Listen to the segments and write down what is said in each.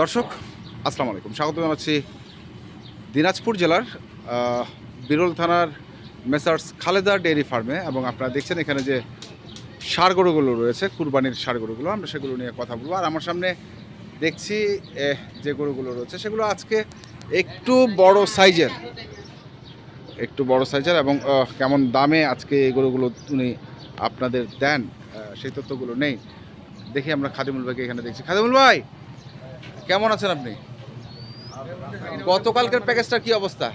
দর্শক, আসসালামু আলাইকুম। স্বাগত জানাচ্ছি দিনাজপুর জেলার বিরল থানার মেসার্স খালেদা ডেয়ারি ফার্মে এবং আপনারা দেখছেন এখানে যে সার গরুগুলো রয়েছে, কুরবানির সার গরুগুলো আমরা সেগুলো নিয়ে কথা বলব। আর আমার সামনে দেখছি যে গরুগুলো রয়েছে, সেগুলো আজকে একটু বড় সাইজের, একটু বড় সাইজের এবং কেমন দামে আজকে এই গরুগুলো উনি আপনাদের দেন সেই তথ্যগুলো নেই। দেখি আমরা খাদিমুল ভাইকে এখানে দেখছি। খাদিমুল ভাই! কেমন আছেন আপনি? গতকালকের প্যাকেজটার কি অবস্থা?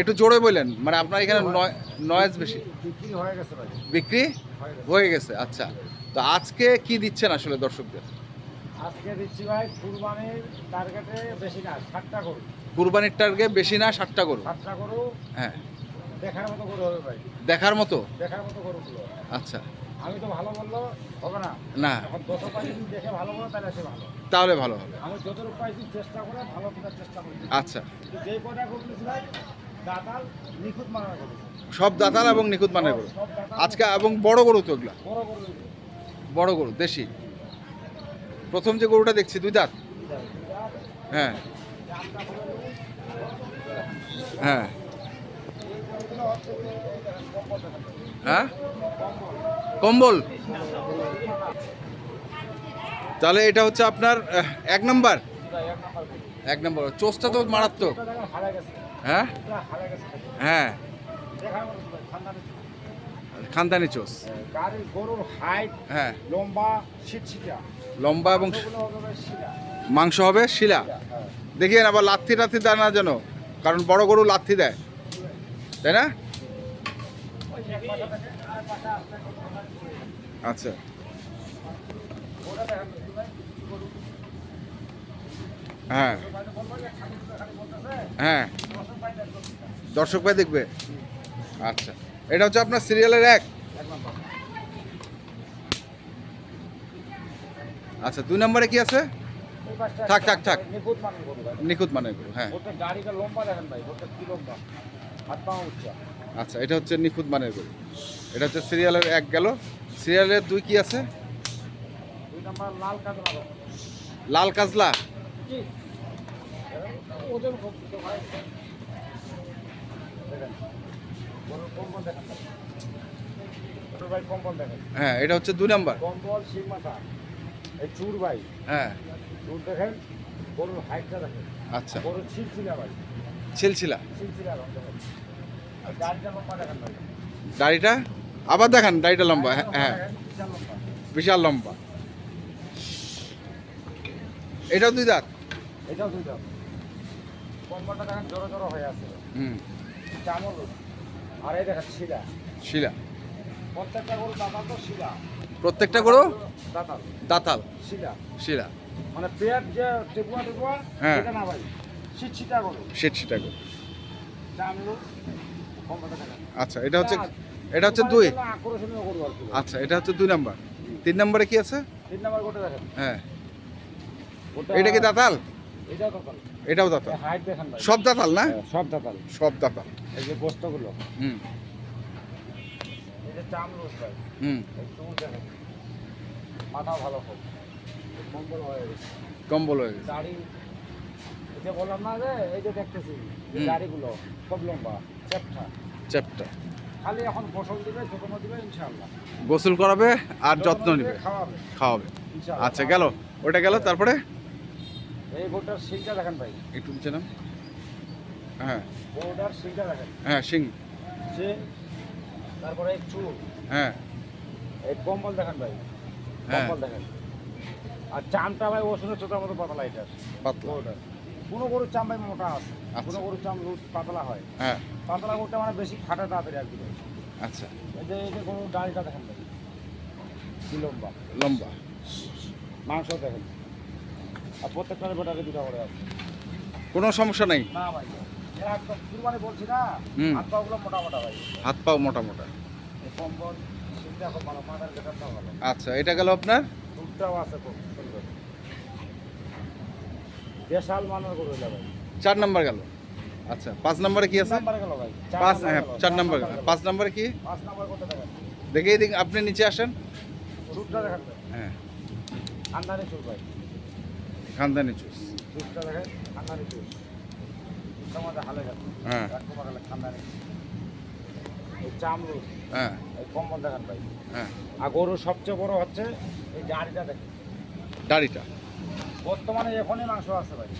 একটু জোরে বললেন মানে আপনার এখানে নয়েজ বেশি। বিক্রি হয়ে গেছে বিক্রি হয়ে গেছে। আচ্ছা। তো আজকে কি দিচ্ছেন আসলে দর্শকদের? আজকে দিচ্ছি ভাই কুরবানির টার্গেটে বেশি না ষাটটা গরু। কুরবানির টার্গে বেশি না ষাটটা গরু? ষাটটা গরু হ্যাঁ। দেখার মতো গরু হবে ভাই। দেখার মতো? দেখার মতো গরুগুলো। আচ্ছা। আমি তো ভালো বলল হবে না। না। এখন যত পাইছি দেখে ভালো বলো তাহলে সে ভালো। তাহলে ভালো হবে। আমি যতটুকু পাইছি চেষ্টা করে ভালো কেনার চেষ্টা করি। আচ্ছা। কিন্তু কটা গরু ভাই দাতাল নিখুঁত মানার গরু সব দাতাল এবং নিখুঁত মানের গরু আজকে এবং বড় গরু তো ওগুলা। বড় গরু বড় গরু দেশি। প্রথম যে গরুটা দেখছি দুই দাঁত। হ্যাঁ। হ্যাঁ। হ্যাঁ? কম্বল। তাহলে এটা হচ্ছে আপনার এক নাম্বার। এক নম্বর, চোষটা তো মারাত্মক। হ্যাঁ? হ্যাঁ। খানদানি চোষ। হ্যাঁ। লম্বা এবং মাংস হবে শিলা। দেখিয়েন আবার লাথি টাথি দেয় না যেন, কারণ বড় গরু লাথি দেয়। তাই না ওই এক পাশা থেকে আর পাশা আসতে আচ্ছা। হ্যাঁ। হ্যাঁ। দর্শক ভাই দেখবে। আচ্ছা। এটা হচ্ছে আপনার সিরিয়ালের এক। আচ্ছা দুই নম্বরে কি আছে? থাক, থাক, থাক। নিখুঁত মানে নিখুঁত গরু হ্যাঁ। গাড়িটা লম্বা দেখেন ভাই কি লম্বা? হাত পা উচ্চা আচ্ছা এটা হচ্ছে নিখুঁত মানের গরু। এটা হচ্ছে সিরিয়ালের এক গেল। সিরিয়ালের দুই কি আছে? দুই নম্বর লাল কাজলা হ্যাঁ। এটা হচ্ছে দুই নাম্বার। কম্বল এই চুর ভাই। হ্যাঁ। চুর দেখেন গরুর হাইটটা দেখেন। আচ্ছা। গরুর ছিলছিলা ভাই। ছিলছিলা। ছিলছিলা দাড়িটা? আবার দেখান দাড়িটা লম্বা হ্যাঁ হ্যাঁ। বিশাল লম্বা। এটাও দুই দাঁত? এটাও দেখেন জড়ো জড়ো হয়ে আছে। হুম। চামল আর এই দেখেন শিলা। শিলা। প্রত্যেকটা গরু দাতাল তো শিলা। প্রত্যেকটা গরু? দাতাল। দাঁতাল। শিলা। শিলা। মানে পেট যে টেপুয়া টেপুয়া হ্যাঁ। না ভাই। শীত গরু। সেটা গরু। চামলু আচ্ছা এটা হচ্ছে এটা হচ্ছে দুই? আচ্ছা এটা হচ্ছে দুই নাম্বার। তিন নাম্বারে কি আছে? তিন নাম্বার গোটা দেখেন হ্যাঁ। এটা কি দাঁতাল? এটাও দাতাল। সব দাঁতাল না? সব দাতাল। সব দাঁতাল এই যে গোস্তগুলো হুম। ভালো হোক হয়ে গেছে কম্বল হয়ে গেছে। দাড়ি এই বললাম না যে এই যে দেখতেছি যে দাড়িগুলো খুব লম্বা। চ্যাপটা খালি এখন ফসল দিবে শুকনো দিবে ইনশাআল্লাহ। গোসল করাবে আর যত্ন নিবে। খাওয়াবে। খাওয়াবে। ইনশাআল্লাহ। আচ্ছা গেল। ওটা গেল তারপরে? এই গোটার শিংটা দেখেন ভাই। একটু নিচে নাম হ্যাঁ। গোটার শিংটা দেখেন। হ্যাঁ সিং। শিং তারপরে এই চুল। হ্যাঁ। এই কম্বল দেখেন ভাই। হ্যাঁ। কম্বল দেখেন। আর চামটা ভাই ওষুধের চোটার মতো পাতলা এটার পাতলা। গরুটার কোনো গরুর চাম ভাই মোটা আছে। কোনো গরুর চাম লুজ পাতলা হয়। হ্যাঁ। পাতলা গরুটা মানে বেশি খাটা তাড়াতাড়ি আর কি। আচ্ছা। এই যে এই যে গরুর ডালটা দেখেন কি লম্বা। লম্বা। মাংস দেখেন। আর প্রত্যেকটার গোটাকে দুটা করে আছে। কোনো সমস্যা নাই? না ভাই একদম কুরবানি বলছি না হাত পাগুলো মোটা মোটা ভাই। হাত পাও মোটা মোটা। কম্বল ভালো মাথার গেটারটাও ভালো। আচ্ছা এটা গেল আপনার? দুধটাও আছে মানের গরু ভাই। চার নাম্বার গেল। আচ্ছা পাঁচ নাম্বারে কি আছে? নাম্বারে গেল ভাই। চার পাঁচ হ্যাঁ চার নাম্বার গেল। পাঁচ নাম্বারে কি? পাঁচ নাম্বার করতে দেখেন দেখে দিন আপনি নিচে আসেন। হ্যাঁ। খানদানি হ্যাঁ। চামড়ুস হ্যাঁ। কম্বল দেখেন ভাই। হ্যাঁ। আর গরুর সবচেয়ে বড় হচ্ছে এই জারিটা দেখেন। দাড়িটা। বর্তমানে এখনই মাংস আছে ভাই।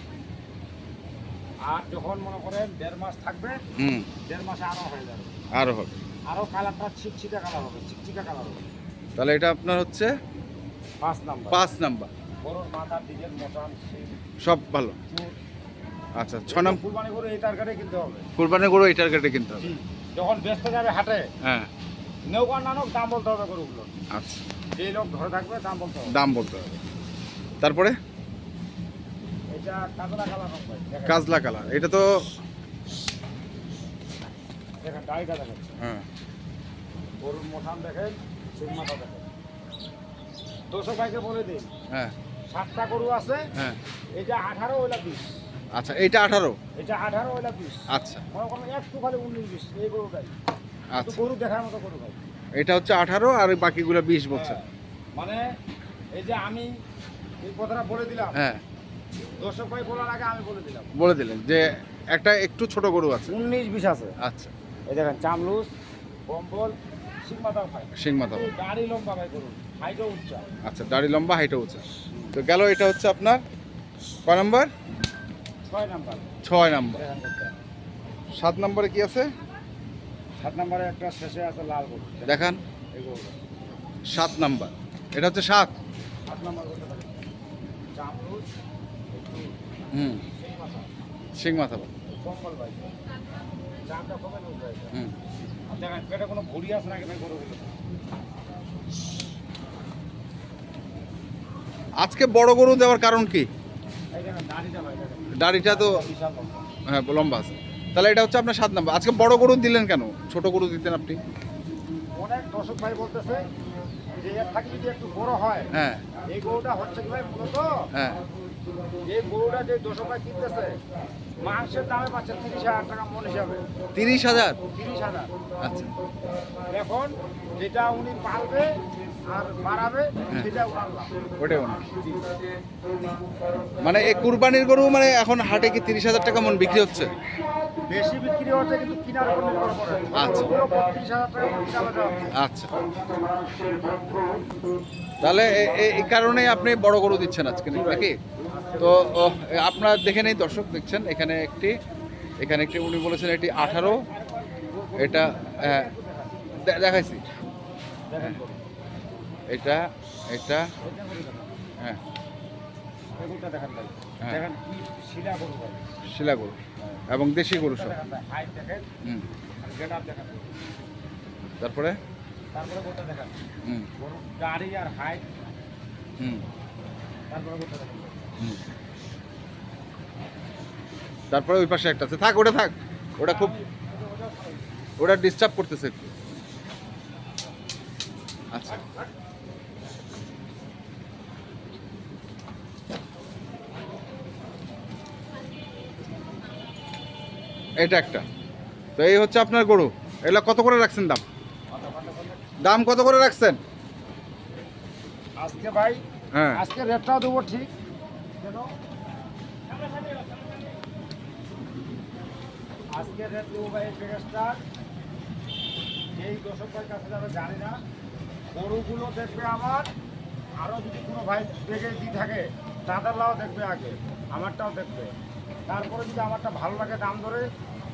আর যখন মনে করেন দেড় মাস থাকবে হুম। দেড় মাসে আরও হয়ে যাবে। আরও হবে। আরও কালারটা ছিকছিকা কালার হবে ছিকছিকা কালার হবে। তাহলে এটা আপনার হচ্ছে পাঁচ নাম্বার। পাঁচ নাম্বার। গরুর মাথা ডিজেল মটন সব ভালো। আচ্ছা ছ নাম্বার কুরবানি করে এই টার্গেটে কিনতে হবে। কোরবানির গরু এটার কেটে কিনতে হবে। যখন ব্যস্ত যাবে হাটে হ্যাঁ। নৌকা না নোক দাম বলতে হবে গরুগুলো আচ্ছা। যে লোক ধরে থাকবে দাম বলতে হবে। দাম বলতে হবে। তারপরে এটা কাতলা কালার হবে দেখেন কাজলা কালার। এটা তো দেখেন ডাইটা দেখেন। হ্যাঁ। গরুর মোঠান দেখেন সিং মাথা দেখেন। ভাইকে বলে দিন হ্যাঁ। সাতটা গরু আছে হ্যাঁ। এটা আঠারো ওইলা বিশ। আচ্ছা এইটা আঠারো? এটা আঠারো ওইলা বিশ। আচ্ছা। মনে করেন একটু খালি উনিশ বিশ এই গরুটাই আচ্ছা। গরু দেখার মতো গরু ভাই এটা হচ্ছে আঠারো আর বাকিগুলো বিশ বলছে। হ্যাঁ। মানে এই যে আমি এই কথাটা বলে দিলাম হ্যাঁ। দর্শক ভাই বলার আগে আমি বলে দিলাম। বলে দিলেন যে একটা একটু ছোট গরু আছে। উনিশ বিশ আছে। আচ্ছা। এই দেখেন চামলুস কম্বল সিং মাথা খাই শিং মাথা গাড়ি লম্বা ভাই গরু হাইটও উচ্চা। আচ্ছা দাড়ি লম্বা হাইটও উঁচা তো গেল এটা হচ্ছে আপনার কয় নাম্বার? ছয় নাম্বার। ছয় নাম্বার। সাত নম্বরে কি আছে? সাত নাম্বারে একটা শেষে আছে লাল গরু। দেখান। সাত নাম্বার। এটা হচ্ছে সাত। সাত নাম্বার চামলুস হুম। মাথা শিং হুম। কোনো আছে নাকি? ভাই আজকে বড় গরু দেওয়ার কারণ কি? দাড়িটা তো হ্যাঁ লম্বা আছে। তাহলে এটা হচ্ছে আপনার সাত নাম্বার। আজকে বড় গরু দিলেন কেন? ছোট গরু দিতেন আপনি? অনেক দর্শক ভাই বলতেছে যে এর থাকি যদি একটু বড় হয় হ্যাঁ। এই গরুটা হচ্ছে কি ভাই মূলত হ্যাঁ। এই গরুটা যে দর্শক ভাই কিনতেছে মাংসের দামে পাচ্ছে তিরিশ হাজার টাকা মন হিসাবে। তিরিশ হাজার? তিরিশ হাজার। আচ্ছা। এখন যেটা উনি পালবে আর বাড়াবে হ্যাঁ। সেটা ওটাই মানে এই কুরবানির গরু মানে এখন হাটে কি তিরিশ হাজার টাকা মন বিক্রি হচ্ছে? বেশি বিক্রি হচ্ছে কিন্তু কিনার উপর নির্ভর করে। আচ্ছা। বত্রিশ হাজার টাকা। আচ্ছা। তাহলে এই কারণেই আপনি বড় গরু দিচ্ছেন আজকে নাকি? তো আপনার দেখে নেই দর্শক দেখছেন এখানে একটি এখানে একটি উনি বলেছেন এটি আঠারো এটা হ্যাঁ, দেখাইছি। এটা এটা এটা। হ্যাঁ। হ্যাঁ। শিলা গরু এবং দেশি গরু সব। তারপরে? তারপরে হুম। গাড়ি আর হাইট হুম। তারপরে হুম। তারপরে ওই পাশে একটা আছে। থাক ওটা থাক। ওটা খুব ওটা ডিস্টার্ব করতেছে একটু। আচ্ছা। এটা একটা। তো এই হচ্ছে আপনার গরু। এগুলো কত করে রাখছেন দাম? দাম কত করে রাখছেন? আজকে ভাই হ্যাঁ। আজকে রেটটাও দেবো ঠিক। কেন? আজকে রেট দেবো ভাই প্যাকেজটার যেই দর্শক ভাই কাছে যাবে জানি না। গরুগুলো দেখবে আমার আরও যদি কোনো ভাই প্যাকেজ দিয়ে থাকে তাদের দেখবে আগে আমারটাও দেখবে। তারপরে যদি আমারটা ভালো লাগে দাম ধরে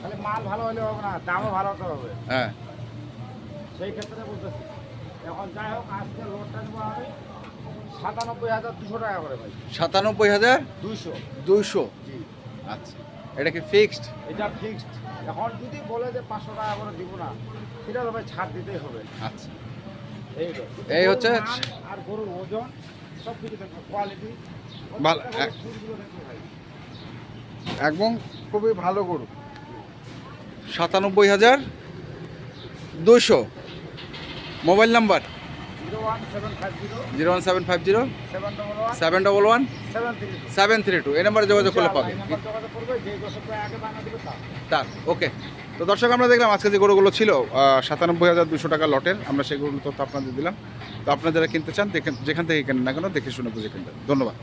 তাহলে মাল ভালো হলে হবে না দামও ভালো হতে হবে। হ্যাঁ। সেই ক্ষেত্রে বলতেছি। এখন যাই হোক আজকে লোডটা নেব আমি। সাতানব্বই হাজার দুশো টাকা করে ভাই। সাতানব্বই হাজার দুইশো। দুইশো? জি। আচ্ছা। এটা কি ফিক্সড এটা ফিক্সড এখন যদি বলে যে পাঁচশো টাকা করে দিব না সেটা তো ভাই ছাড় দিতেই হবে। আচ্ছা। এই এই হচ্ছে- আর গরুর ওজন সব কিছু দেখবে কোয়ালিটি ভালো, একদম খুবই ভালো গরু। সাতানব্বই হাজার দুশো mobile number? Zero one seven five zero seven double one seven three two এই নাম্বারে যোগাযোগ করলে পাবে। তার ওকে। তো দর্শক আমরা দেখলাম আজকে যে গরুগুলো ছিল সাতানব্বই হাজার দুশো টাকা লটের আমরা সেই গরুগুলো তথ্য আপনাদের দিলাম। তো আপনারা যারা কিনতে চান দেখেন যেখান থেকে কেনেন না কেন দেখে শুনে বুঝে কিনবেন। ধন্যবাদ।